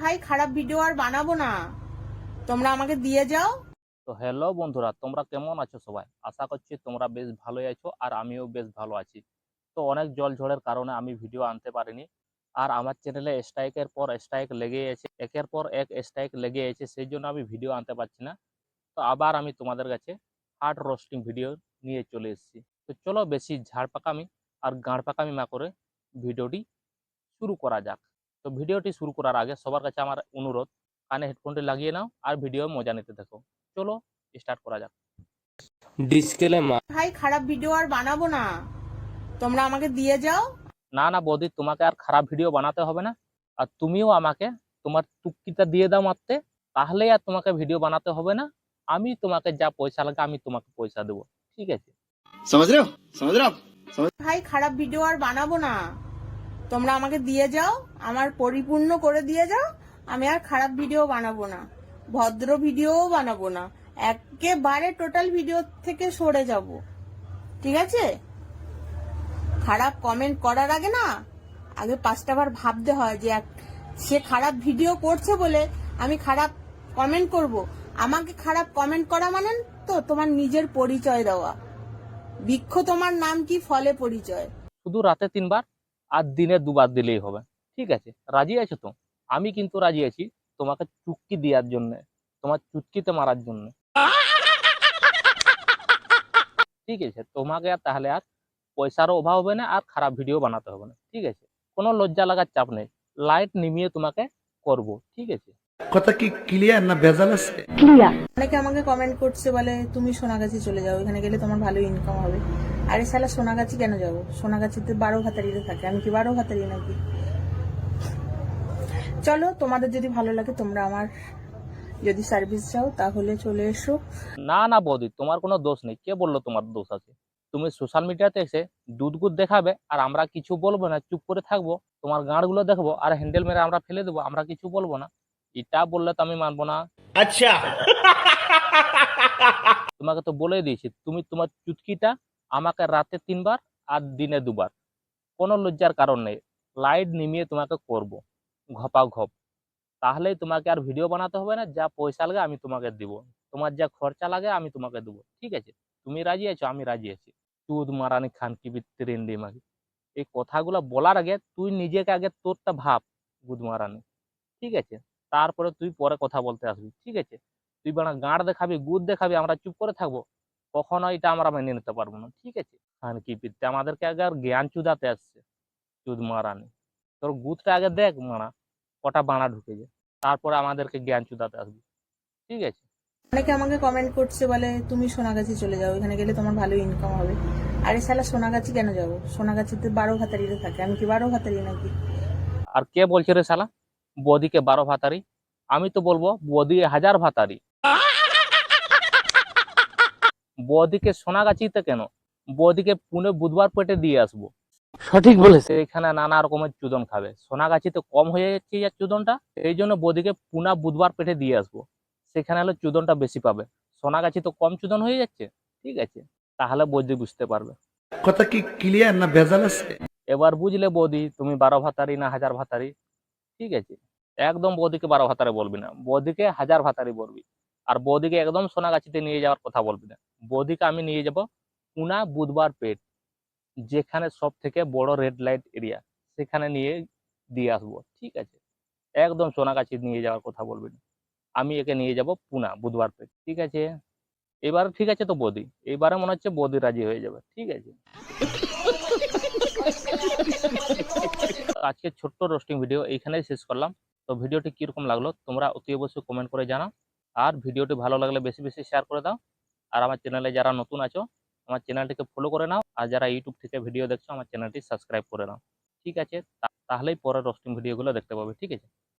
ভাই, খারাপ ভিডিও আর বানাবো না। তোমরা আমাকে দিয়ে যাও। তো হ্যালো বন্ধুরা, তোমরা কেমন আছো সবাই? আশা করছি তোমরা বেশ ভালোই আছো আর আমিও বেশ ভালো আছি। তো অনেক জল ঝড়ের কারণে আমি ভিডিও আনতে পারিনি। আর আমার চ্যানেলে স্ট্রাইকের পর স্ট্রাইক লেগে আছে, একের পর এক স্ট্রাইক লেগে আছে, সেই জন্য আমি ভিডিও আনতে পারছি না। তো আবার আমি তোমাদের কাছে হার্ড রোস্টিং ভিডিও নিয়ে চলে এসেছি। তো চলো বেশি ঝাড় পাকামি আর গাঁড় পাকামি না করে ভিডিওটি শুরু করা যাক। তো ভিডিওটি শুরু করার আগে সবার কাছে আমার অনুরোধ কানে হেডফোনটি লাগিয়ে নাও আর ভিডিও মজা নিতে দেখো চলো স্টার্ট করা যাক। ডিসক্লেমার ভাই খারাপ ভিডিও আর বানাবো না। তোমরা আমাকে দিয়ে যাও। না না বৌদি তোমাকে আর খারাপ ভিডিও বানাতে হবে না। আর তুমিও আমাকে তোমার টুকিটা দিয়ে দাও মারতে তাহলে আর তোমাকে ভিডিও বানাতে হবে না। আমি তোমাকে যা পয়সা লাগে আমি তোমাকে পয়সা দেবো। ঠিক আছে? ভাই খারাপ ভিডিও আর বানাবো না। তোমরা আমাকে দিয়ে যাও, আমার পরিপূর্ণ করে দিয়ে যাও, আমি আর খারাপ ভিডিও বানাবো না, ভদ্র ভিডিওও বানাবো না, একেবারে টোটাল ভিডিও থেকে সরে যাব। ঠিক আছে? খারাপ কমেন্ট করার আগে না, আগে পাঁচটা বার ভাবতে হয় যে সে খারাপ ভিডিও করছে বলে আমি খারাপ কমেন্ট করব। আমাকে খারাপ কমেন্ট করা মানে তো তোমার নিজের পরিচয় দেওয়া। বৃক্ষ তোমার নাম কি, ফলে পরিচয়? শুধু রাতে তিনবার? আর দিনে দুবার দিলেই হবে। ঠিক আছে? রাজি আছো তো? আমি কিন্তু রাজি আছি তোমাকে চুক্তি দেওয়ার জন্য, তোমার চুটকিতে মারার জন্য। ঠিক আছে? তোমাকে আর তাহলে আর পয়সারও অভাব হবে না আর খারাপ ভিডিও বানাতে হবে না। ঠিক আছে? কোনো লজ্জা লাগার চাপ নেই। লাইট নিমিয়ে তোমাকে করব। ঠিক আছে? কথা কি ক্লিয়ার না ভেজাল আছে? ক্লিয়ার অনেকে আমাকে কমেন্ট করছে বলে তুমি সোনাগাছি চলে যাও এখানে গেলে তোমার ভালো ইনকাম হবে। আরে শালা সোনাগাছি কেন যাব? সোনাগাছিতে বারো ভাতারিতে থাকে। আমি কি বারো ভাতারি নাকি? চলো তোমাদের যদি ভালো লাগে তোমরা আমার যদি সার্ভিস চাও তাহলে চলে এসো। না না বৌদি তোমার কোনো দোষ নেই। কে বলল তোমার দোষ আছে? তুমি সোশ্যাল মিডিয়াতে এসে দুধ গুদ দেখাবে আর আমরা কিছু বলব না চুপ করে থাকব তোমার গাঁড়গুলো দেখব আর হ্যান্ডেল মেরে আমরা ফেলে দেবো আমরা কিছু বলব না। এটা বললে তো আমি মানবো না। আচ্ছা। তোমাকে তো বলে দিয়েছি তুমি তোমার চুটকিটা আমাকে রাতে তিনবার আর দিনে দুবার। কোনো লজ্জার কারণ নেই লাইট নিমিয়ে তোমাকে করব ঘপা ঘপ তাহলেই তোমাকে আর ভিডিও বানাতে হবে না যা পয়সা লাগে আমি তোমাকে দিব। তোমার যা খরচা লাগে আমি তোমাকে দেবো ঠিক আছে? তুমি রাজি আছো? আমি রাজি আছি। তুদ মারানি খান কি বিত্তিরিন মাগি। এই কথাগুলো বলার আগে তুই নিজেকে আগে তোরটা ভাব গুদ মারানি ঠিক আছে? তারপরে তুই পরে কথা বলতে আসবি ঠিক আছে? তুই বানা গাঁড় দেখাবি গুদ দেখাবি আমরা চুপ করে থাকব। কখনো এটা আমরা মেনে নিতে পারব না ঠিক আছে? খান কি পিতে আমাদেরকে আগে আর জ্ঞান চুদাতে আসছে চুদ মারানি তোর গুদটা আগে দেখ মারা কটা বানা ঢুকে যায়। তারপরে আমাদেরকে জ্ঞান চুদাতে আসবি ঠিক আছে? অনেকে আমাকে কমেন্ট করছে বলে তুমি সোনাগাছি চলে যাও এখানে গেলে তোমার ভালো ইনকাম হবে। আরে শালা সোনাগাছি কেন যাব? সোনাগাছিতে বারো ভাতারিতে থাকে আমি কি বারো ভাতারি নাকি? আর কে বলছে রে শালা? বদিকে বারো ভাতারি। আমি তো বলব বদি হাজার ভাতারি। বদিকে সোনাগাছিতে কেন? বদিকে পুনে বুধবার পেটে দিয়ে আসব। সঠিক বলেছে এখানে নানা রকমের চুদন খাবে। সোনাগাছিতে কম হয়ে যাচ্ছে এই চুদনটা এই জন্য বদিকে পুনা বুধবার পেটে দিয়ে আসব। সেখানে হলে চুদনটা বেশি পাবে। সোনাগাছি তো কম চুদন হয়ে যাচ্ছে? ঠিক আছে। তাহলে বৌদি বুঝতে পারবে। কথা কি ক্লিয়ার না ভেজাল আছে? এবার বুঝলে বৌদি তুমি বারো ভাতারি না হাজার ভাতারি? ঠিক আছে? একদম বৌদিকে বারো ভাতারে বলবি না। বৌদিকে হাজার ভাতারে বলবি। আর বৌদিকে একদম সোনাগাছিতে নিয়ে যাওয়ার কথা বলবি না। বৌদিকে আমি নিয়ে যাব পুনা বুধবার পেট, যেখানে সব থেকে বড় রেড লাইট এরিয়া সেখানে নিয়ে, দিয়ে আসব। ঠিক আছে? একদম সোনাগাছি নিয়ে যাওয়ার কথা বলবি না। আমি একে নিয়ে যাব পুনা বুধবার পেট। ঠিক আছে? এবার ঠিক আছে তো বৌদি? এবারে মনে হচ্ছে বৌদি রাজি হয়ে যাবে। ঠিক আছে? আজকে ছোট্ট রোস্টিং ভিডিও এইখানেই শেষ করলাম। তো ভিডিওটি কীরকম লাগল তোমরা অতি অবশ্যই কমেন্ট করে জানাও। আর ভিডিওটি ভালো লাগলে বেশি বেশি শেয়ার করে দাও। আর আমার চ্যানেলে যারা নতুন আছো, আমার চ্যানেলটিকে ফলো করে নাও। আর যারা ইউটিউব থেকে ভিডিও দেখছ, আমার চ্যানেলটি সাবস্ক্রাইব করে নাও। ঠিক আছে তাহলেই পরের রোস্টিং ভিডিওগুলো দেখতে পাবে। ঠিক আছে?